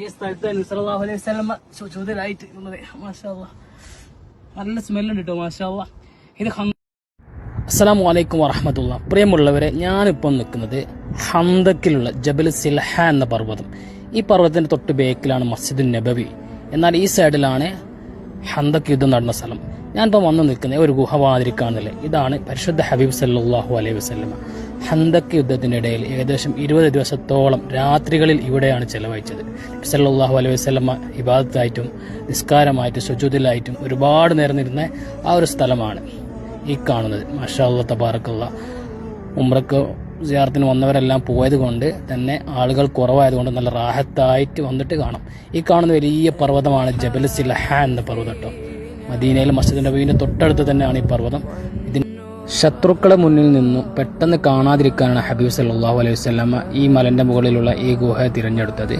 ഈ സ്ഥലത്ത് നബിസല്ലാഹു അലൈഹി സ്വലമ സുജൂദിലായിട്ട് ഉള്ളത് മാഷാ അല്ലാ. നല്ല സ്മെല്ലുണ്ട് കേട്ടോ മാഷാ അല്ലാ. ഇത് അസ്സാം വലൈക്കും വറഹമത്തുള്ള പ്രിയമുള്ളവരെ ഞാനിപ്പം നിൽക്കുന്നത് ഹന്തക്കിലുള്ള ജബൽ സിൽഹ എന്ന പർവതം. ഈ പർവതത്തിന്റെ തൊട്ട് ബേക്കിലാണ് മസ്ജിദ് നബവി. എന്നാൽ ഈ സൈഡിലാണ് ഹന്തക് യുദ്ധം നടന്ന സ്ഥലം. ഞാനിപ്പോൾ വന്ന് നിൽക്കുന്ന ഒരു ഗുഹവാതിരിക്കാണെന്നല്ലേ ഇതാണ് പരിശുദ്ധ ഹബീബ് സല്ലാഹു അലൈഹി വസ്ലമ ഹന്തക് യുദ്ധത്തിന്റെ ഇടയിൽ ഏകദേശം ഇരുപത് ദിവസത്തോളം രാത്രികളിൽ ഇവിടെയാണ് ചെലവഴിച്ചത്. സല്ലാഹു അലൈഹി വസ്ലമ ഇബാദത്തായിട്ടും നിസ്കാരമായിട്ടും സുജൂദിലായിട്ടും ഒരുപാട് നേരം ഇരുന്ന ആ ഒരു സ്ഥലമാണ് ഈ കാണുന്നത്. മഷാ തബാറക്കുള്ള ഉമ്രക്ക് സിയാറത്തിന് വന്നവരെല്ലാം പോയത് കൊണ്ട് തന്നെ ആളുകൾ കുറവായതുകൊണ്ട് നല്ല റാഹത്തായിട്ട് വന്നിട്ട് കാണാം. ഈ കാണുന്ന വലിയ പർവതമാണ് ജബൽ സിലഹ എന്ന പർവതം കേട്ടോ മദീനയിലെ മസ്ജിദ് നബീന്റെ തൊട്ടടുത്ത് തന്നെയാണ് ഈ പർവതം. ഇതിന് ശത്രുക്കളെ മുന്നിൽ നിന്നും പെട്ടെന്ന് കാണാതിരിക്കാനാണ് ഹബീബ് സല്ലാഹു അലൈഹി വസ്ലമ ഈ മലന്റെ മുകളിലുള്ള ഈ ഗുഹയെ തിരഞ്ഞെടുത്തത്.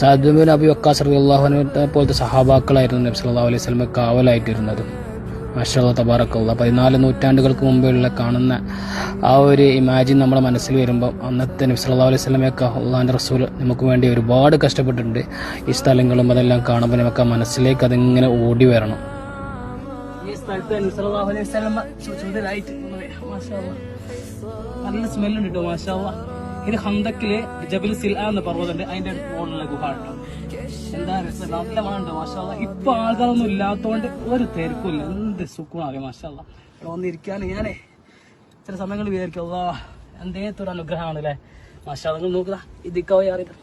സാദുബിൻ അബി വക്കാസ് റളിയല്ലാഹു പോലത്തെ സഹാബാക്കളായിരുന്നു നബി സല്ലല്ലാഹു അലൈഹി വസല്ലമ കാവലായിട്ടിരുന്നത്. മാഷാ തബാറക്കുള്ള പതിനാല് നൂറ്റാണ്ടുകൾക്ക് മുമ്പുള്ള കാണുന്ന ആ ഒരു ഇമാജിൻ നമ്മുടെ മനസ്സിൽ വരുമ്പോൾ അന്നത്തെ നബി സല്ലല്ലാഹു അലൈഹി സ്വലമയൊക്കെ അള്ളാഹിന്റെ റസൂൽ നമുക്ക് വേണ്ടി ഒരുപാട് കഷ്ടപ്പെട്ടിട്ടുണ്ട്. ഈ സ്ഥലങ്ങളും അതെല്ലാം കാണുമ്പോൾ നമുക്ക് ആ മനസ്സിലേക്ക് അതിങ്ങനെ ഓടി വരണം. ഈ സ്ഥലത്ത് സല്ലല്ലാഹു അലൈഹി വസല്ലം അല്ലാ. നല്ല സ്മെല്ലുണ്ട് കേട്ടോ മാഷാ അല്ലാ. ഇത് ഹന്തക്കിലെ ജബൽ സിൽ എന്ന പർവതമുണ്ട് അതിന്റെ മുകളിലുള്ള ഗുഹ കേട്ടോ എന്താ രസം നല്ല മണമുണ്ട് മാഷാ അല്ലാ. ഇപ്പൊ ആൾക്കാരൊന്നും ഇല്ലാത്തോണ്ട് ഒരു തിരക്കില്ല എന്ത് സുഖമാകെ മാഷാ അല്ലാ. ഇവിടെ വന്നിരിക്കാൻ ഞാനേ ചില സമയങ്ങളിൽ വിചാരിക്കും എന്തേത്തൊരു അനുഗ്രഹമാണ് അല്ലേ മാഷാ നിങ്ങൾ നോക്കുക ഇതിക്കാവോ അറിയാം